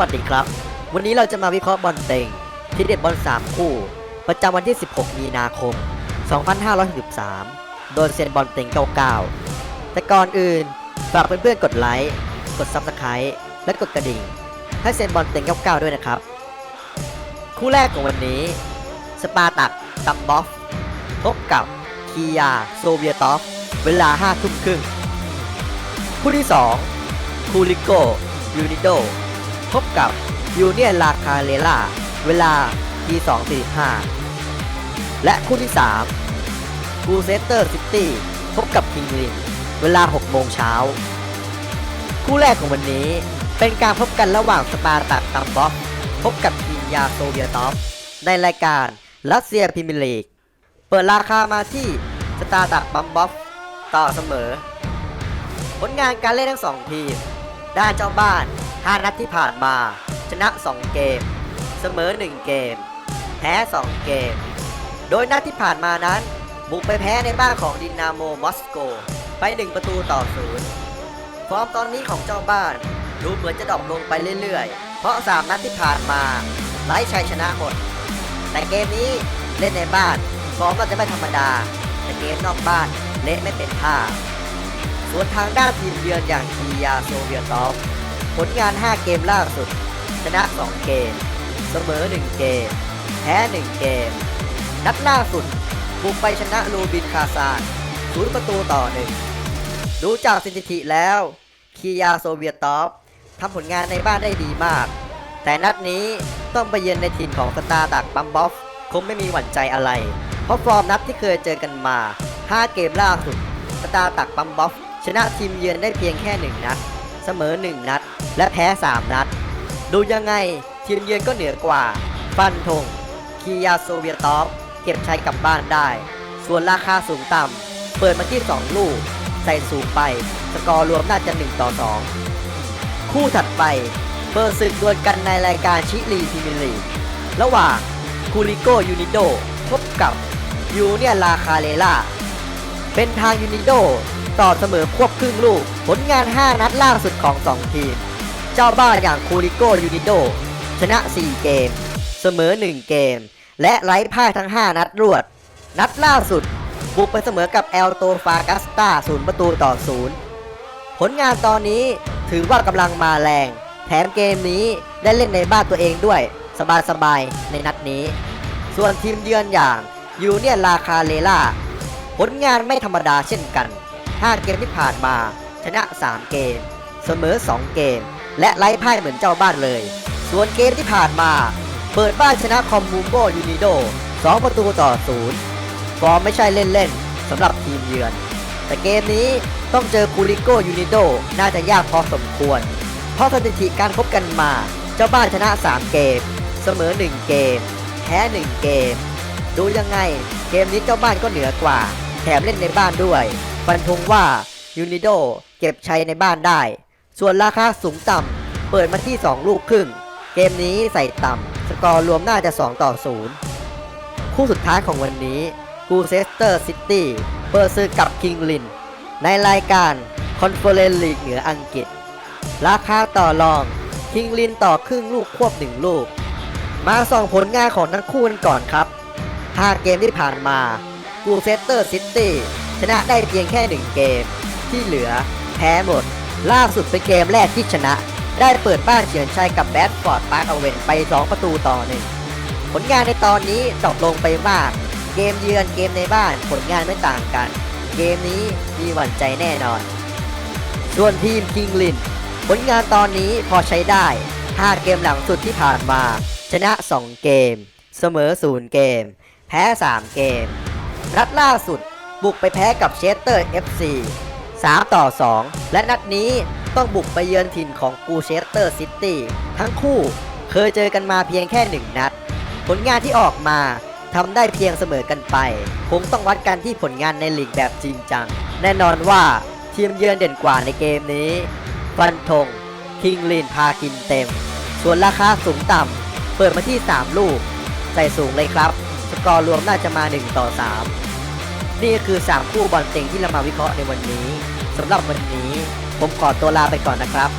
วัสดีครับ วันนี้เราจะมาวิเคราะห์บอลเต็ง ที่เด็ดบอล 3 คู่ ประจำวันที่ 16 มีนาคม 2563 โดยเซียนบอลเต็ง 99 แต่ก่อนอื่น ฝากเพื่อนๆกดไลค์ กด Subscribe และกดกระดิ่ง ให้เซียนบอลเต็ง 99 ด้วยนะครับ คู่แรกของวันนี้ สปาตักตัมบอฟพบกับคียาโซเวียตอฟ เวลา 5 ทุ่มครึ่ง คู่ที่ 2 คูริโกยูนิโด พบกับยูเนียนลาคาเลล่าเวลาที2.45 และคู่ที่3กูเซสเตอร์ซิตี้พบกับคิงลินเวลา6โมงเช้า คู่แรกของวันนี้เป็นการพบกันระหว่างสปาร์ตักตัมบอฟพบกับทีมยาโซเวียตอฟในรายการรัสเซียพรีเมียร์ลีก เปิดราคามาที่สตาร์ตักบัมบอฟต่อเสมอ ผลงานการเล่นทั้งสองทีม ด้านเจ้าบ้าน 5 นัดที่ผ่านมา ชนะ 2 เกม เสมอ 1 เกม แพ้ 2 เกม โดยนัดที่ผ่านมานั้น บุกไปแพ้ในบ้านของดินาโมมอสโก ไป 1 ประตูต่อศูนย์ฟอร์มตอนนี้ของเจ้าบ้านดูเหมือนจะดรอปลงไปเรื่อยๆ เพราะ 3 นัดที่ผ่านมาไร้ชัยชนะหมด แต่เกมนี้เล่นในบ้านฟอร์มเราจะไม่ธรรมดา แต่เกมนอกบ้านเละไม่เป็นท่า ส่วนทางด้านทีมเยือนอย่างคียาโซเวียตอฟ ผลงาน 5 เกมล่าสุด ชนะ 2 เกม เสมอ 1 เกม แพ้ 1 เกม นัดล่าสุดบุกไปชนะลูบินคาซานศูนย์ประตูต่อหนึ่งดูจากสถิติแล้ว คียาโซเวียตอฟทำผลงานในบ้านได้ดีมาก แต่นัดนี้ต้องไปเยือนในถิ่นของสตาร์ดักบัมบอฟคงไม่มีหวั่นใจอะไร เพราะฟอร์มนัดที่เคยเจอกันมา 5 เกมล่าสุด สตาร์ตักบัมบอฟชนะทีมเยือนได้เพียงแค่1นัด เสมอ 1 นัด และแพ้ 3 นัด ดูยังไงทีมเยือนก็เหนือกว่า ฟันธงคียาโซเวียตอฟเก็บชัยกลับบ้านได้ ส่วนราคาสูงต่ำ เปิดมาที่ 2 ลูก ใส่สูงไป สกอร์รวมน่าจะ 1 ต่อ 2 คู่ถัดไป เปิดศึกดวลกันในรายการชิลีพรีเมียร์ลีระหว่างคูริโกยูนิโดพบกับยูเนียลาคาเลล่า เป็นทางยูนิโดต่อเสมอควบครึ่งลูก ผลงาน 5 นัดล่าสุดของ 2 ทีม เจ้าบ้านอย่างคูริโกยูนิโดชนะ 4 เกม เสมอ 1 เกม และไร้พ่ายทั้ง 5 นัดรวด นัดล่าสุดบุกไปเสมอกับเอลโตฟากัสตาศูนย์ประตูต่อศูนย์ผลงานตอนนี้ถือว่ากำลังมาแรง แถมเกมนี้ได้เล่นในบ้านตัวเองด้วย สบายๆในนัดนี้ ส่วนทีมเยือนอย่างยูเนียนลาคาเลล่า ผลงานไม่ธรรมดาเช่นกัน 5 เกมที่ผ่านมา ชนะ 3 เกม เสมอ 2 เกม และไร้พ่ายเหมือนเจ้าบ้านเลย ส่วนเกมที่ผ่านมา เปิดบ้านชนะคอมมูโบยูนิโด 2 ประตูต่อ 0 ฟอร์มไม่ใช่เล่นๆสำหรับทีมเยือน แต่เกมนี้ต้องเจอคูริโกยูนิโดน่าจะยากพอสมควร เพราะสถิติการพบกันมา เจ้าบ้านชนะ 3 เกม เสมอ 1 เกม แพ้ 1 เกม ดูยังไงเกมนี้เจ้าบ้านก็เหนือกว่า แถมเล่นในบ้านด้วย ฟันธงว่ายูนิโดเก็บชัยในบ้านได้ ส่วนราคาสูงต่ำ เปิดมาที่ 2 ลูกครึ่ง เกมนี้ใส่ต่ำ สกอร์รวมน่าจะ 2 ต่อ 0 คู่สุดท้ายของวันนี้กูเซสเตอร์ซิตี้เปิดซื้อกับคิงลิน ในรายการคอนเฟอเรนซ์ลีกเหนืออังกฤษ ราคาต่อรอง คิงลินต่อครึ่งลูกควบหนึ่งลูก มาส่องผลงานของทั้งคู่กันก่อนครับ 5 เกมที่ผ่านมา กูเซสเตอร์ซิตี้ชนะได้เพียงแค่ 1 เกม ที่เหลือแพ้หมด ล่าสุดเป็นเกมแรกที่ชนะ ได้เปิดบ้านเฉือนชัยกับแบดฟอร์ดปาร์คเอาเวนไป 2 ประตูต่อหนึ่งผลงานในตอนนี้ตกลงไปมาก เกมเยือนเกมในบ้านผลงานไม่ต่างกัน เกมนี้มีหวั่นใจแน่นอน ส่วนทีมคิงลิน ผลงานตอนนี้พอใช้ได้ 5 เกมหลังสุดที่ผ่านมา ชนะ 2 เกม เสมอ 0 เกม แพ้ 3 เกม นัดล่าสุด บุกไปแพ้กับเชสเตอร์ FC 3 ต่อ 2 และนัดนี้ต้องบุกไปเยือนถิ่นของกูเชสเตอร์ซิตี้ทั้งคู่เคยเจอกันมาเพียงแค่1นัด ผลงานที่ออกมาทำได้เพียงเสมอกันไป คงต้องวัดกันที่ผลงานในลีกแบบจริงจัง แน่นอนว่าทีมเยือนเด่นกว่าในเกมนี้ฟันธงคิงลินพากินเต็ม ส่วนราคาสูงต่ำเปิดมาที่ 3 ลูก ใส่สูงเลยครับ สกอร์รวมน่าจะมา 1 ต่อ 3 นี่ก็คือ 3 คู่บอลเต็งที่เรามาวิเคราะห์ในวันนี้สำหรับวันนี้ ผมขอตัวลาไปก่อนนะครับ